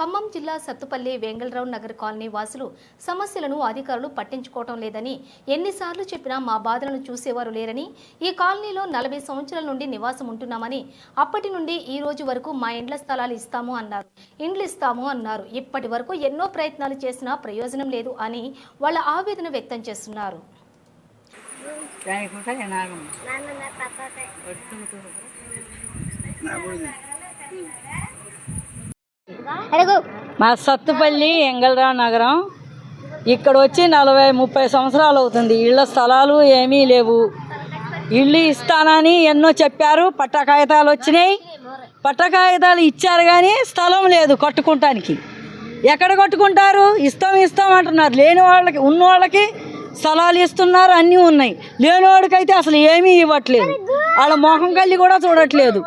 ఖమ్మం జిల్లా సత్తుపల్లి వేంగళరావు నగర్ కాలనీ వాసులు సమస్యలను అధికారులు పట్టించుకోవటం లేదని ఎన్నిసార్లు చెప్పినా మా బాధలను చూసేవారు లేరని ఈ కాలనీలో నలభై సంవత్సరాల నుండి నివాసం ఉంటున్నామని అప్పటి నుండి ఈ రోజు వరకు మా ఇండ్ల స్థలాలు ఇస్తాము అన్నారు. ఇండ్లు ఇస్తాము అన్నారు. ఇప్పటి వరకు ఎన్నో ప్రయత్నాలు చేసినా ప్రయోజనం లేదు అని వాళ్ళ ఆవేదన వ్యక్తం చేస్తున్నారు. అడుగు. మా సత్తుపల్లి ఎంగళరావు నగరం. ఇక్కడ వచ్చి నలభై ముప్పై సంవత్సరాలు అవుతుంది. ఇళ్ళ స్థలాలు ఏమీ లేవు. ఇల్లు ఇస్తానని ఎన్నో చెప్పారు. పట్ట కాగితాలు వచ్చినాయి. పట్ట కాగితాలు ఇచ్చారు కానీ స్థలం లేదు కట్టుకుంటానికి. ఎక్కడ కట్టుకుంటారు? ఇస్తాం ఇస్తాం అంటున్నారు. లేని వాళ్ళకి ఉన్న వాళ్ళకి స్థలాలు ఇస్తున్నారు అన్నీ ఉన్నాయి. లేనివాడికైతే అసలు ఏమీ ఇవ్వట్లేదు. వాళ్ళ మొహం కళ్ళి కూడా చూడట్లేదు.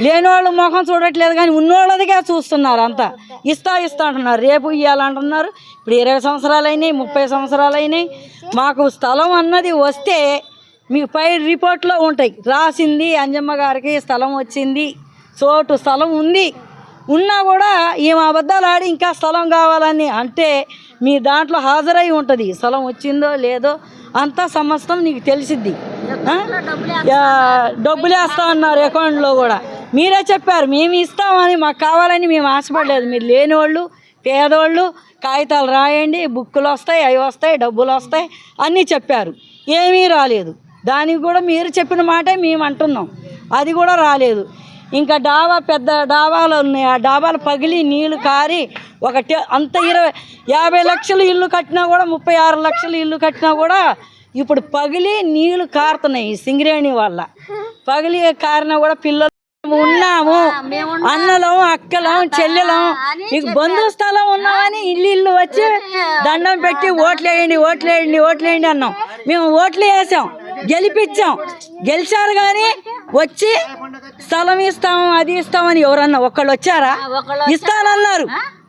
లేని వాళ్ళ మొహం చూడట్లేదు కానీ ఉన్నోళ్ళదిగా చూస్తున్నారు అంతా. ఇస్తా ఇస్తా అంటున్నారు. రేపు ఇవ్వాలంటున్నారు ఇప్పుడు ఇరవై సంవత్సరాలు అయినాయి ముప్పై సంవత్సరాలు అయినాయి మాకు స్థలం అన్నది వస్తే మీకు పై రిపోర్ట్లో ఉంటాయి. రాసింది అంజమ్మ గారికి స్థలం వచ్చింది. చోటు స్థలం ఉంది. ఉన్నా కూడా ఈమె అబద్ధాలు ఆడి ఇంకా స్థలం కావాలని అంటే మీ దాంట్లో హాజరై ఉంటుంది. స్థలం వచ్చిందో లేదో అంతా సమస్తం నీకు తెలిసిద్ది. ఆ? యా, డబ్బులు వేస్తా అన్నారు అకౌంట్లో కూడా. మీరే చెప్పారు మేము ఇస్తామని మాకు కావాలని మేము ఆశపడలేదు. మీరు లేనివాళ్ళు పేదోళ్ళు కాగితాలు రాయండి బుక్కులు వస్తాయి అవి వస్తాయి డబ్బులు వస్తాయి అన్నీ చెప్పారు. ఏమీ రాలేదు. దానికి కూడా మీరు చెప్పిన మాటే మేము అంటున్నాం. అది కూడా రాలేదు. ఇంకా డాబా పెద్ద డాబాలు ఉన్నాయి. ఆ డాబాలు పగిలి నీళ్ళు కారి ఒక అంత ఇరవై యాభై లక్షలు ఇల్లు కట్టినా కూడా ముప్పై ఆరు లక్షలు ఇల్లు కట్టినా కూడా ఇప్పుడు పగిలి నీళ్ళు కారుతున్నాయి సింగరేణి వల్ల. పగిలి కారినా కూడా పిల్లలు ఉన్నాము. అన్నలం అక్కలం చెల్లెలం. నీకు బంధు స్థలం ఉన్నామని ఇల్లు ఇల్లు వచ్చి దండం పెట్టి ఓట్లేయండి ఓట్లేయండి ఓట్లేయండి అన్నాం. మేము ఓట్లు వేసాం గెలిపించాం. గెలిచారు కానీ వచ్చి స్థలం ఇస్తాము అది ఇస్తామని ఎవరన్నా ఒక్కళ్ళు వచ్చారా? ఇస్తానన్నారు.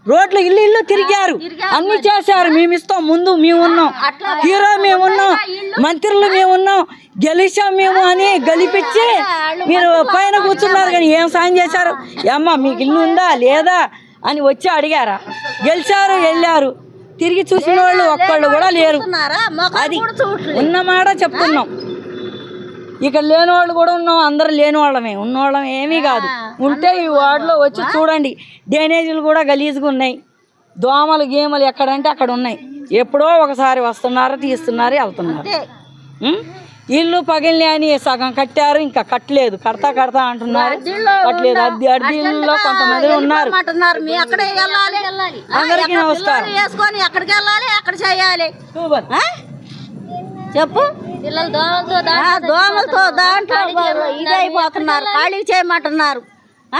రోడ్లు ఇల్లు ఇల్లు తిరిగారు. అన్ని చేశారు. మేము ఇస్తాం. ముందు మేము ఉన్నాం. హీరో మేము ఉన్నాం. మంత్రులు మేము ఉన్నాం. గెలిచాం మేము అని గెలిపించి మీరు పైన కూర్చున్నారు కానీ ఏం సాయం చేశారు? అమ్మ మీకు ఇల్లు ఉందా? లేదా? అని వచ్చి అడిగారా. గెలిచారు వెళ్ళారు. తిరిగి చూసిన వాళ్ళు ఒక్కళ్ళు కూడా లేరు. అది ఉన్నమాట చెప్తున్నాం. ఇక్కడ లేని వాళ్ళు కూడా ఉన్నాం అందరు లేని వాళ్ళమే ఉన్నవాళ్ళం ఏమీ కాదు. ఉంటే ఈ వార్డులో వచ్చి చూడండి. డ్రైనేజీలు కూడా గలీజ్గా ఉన్నాయి. దోమలు గీమలు ఎక్కడంటే అక్కడ ఉన్నాయి. ఎప్పుడో ఒకసారి వస్తున్నారు తీస్తున్నారు వెళ్తున్నారు? ఇల్లు పగిలినాయి అని సగం కట్టారు ఇంకా కట్టలేదు. కడతా కడతా అంటున్నారు. కట్టలేదు. అద్దె అద్దెల్లో కొంతమంది ఉన్నారు. అక్కడే అందరికీ నమస్కారం. వెళ్ళాలి ఎక్కడ చేయాలి? చెప్పు. పిల్లలు దోమలతో ఆ, దోమలతో దాంట్లో ఇదైపోతున్నారు. ఖాళీ చేయమంటున్నారు.